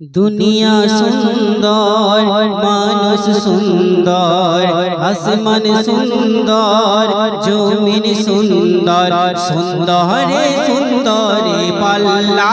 দুনিয়া সুন্দর মানুষ সুন্দর আসমান সুন্দর জমিন সুন্দর সুন্দরে সুন্দরে পাল্লা।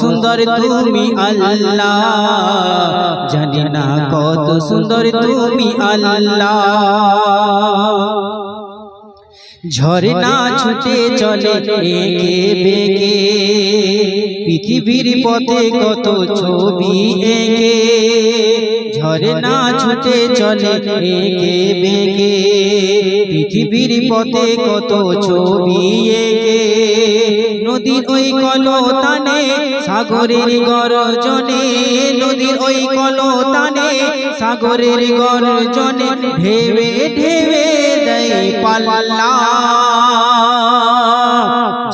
সুন্দর তুমি আল্লাহ। জানি না কত সুন্দর তুমি আল্লাহ। ঝরনা ছুটে চলে, একে বেগে পৃথিবীর পথে কত ছবি একে। ঝরনা ছুটে চলে, একে বেগে পৃথিবীর পথে কত ছবি একে। নদীর ওই কলতানে সাগরের গরজনে নদীর ওই কলতানে সাগরের গরজনে ঢেবে ঢেবে দেয় পাল্লা।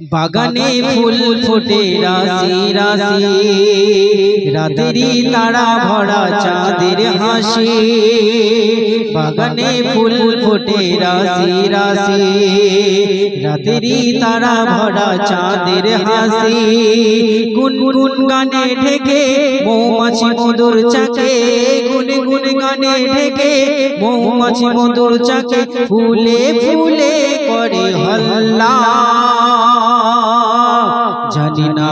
বাগানে ফুল ফোটে রাশি রাশি রাতেরি তারা ভরা চাঁদের হাসি। বাগানে ফুল ফোটে রাশি রাশি। রাতেরি তারা ভরা চাঁদের হাসি। গুন গুন গানে ঢেকে মৌমাছি মধুর চাকে। গুন গুন গানে ঢেকে মৌমাছি মধুর চাকে। ফুলে ফুলে করে হল্লা।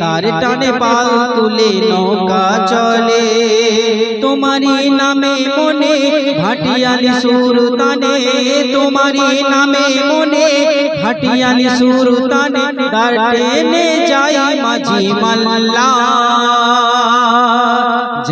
তার টানে পাল তুলে নৌকা চলে তোমারই নামে মনে ভাটিয়ালি সুর তানে তোমারই নামে মনে ভাটিয়ালি সুর তানে তার টেনে যাই মাঝি মাল্লা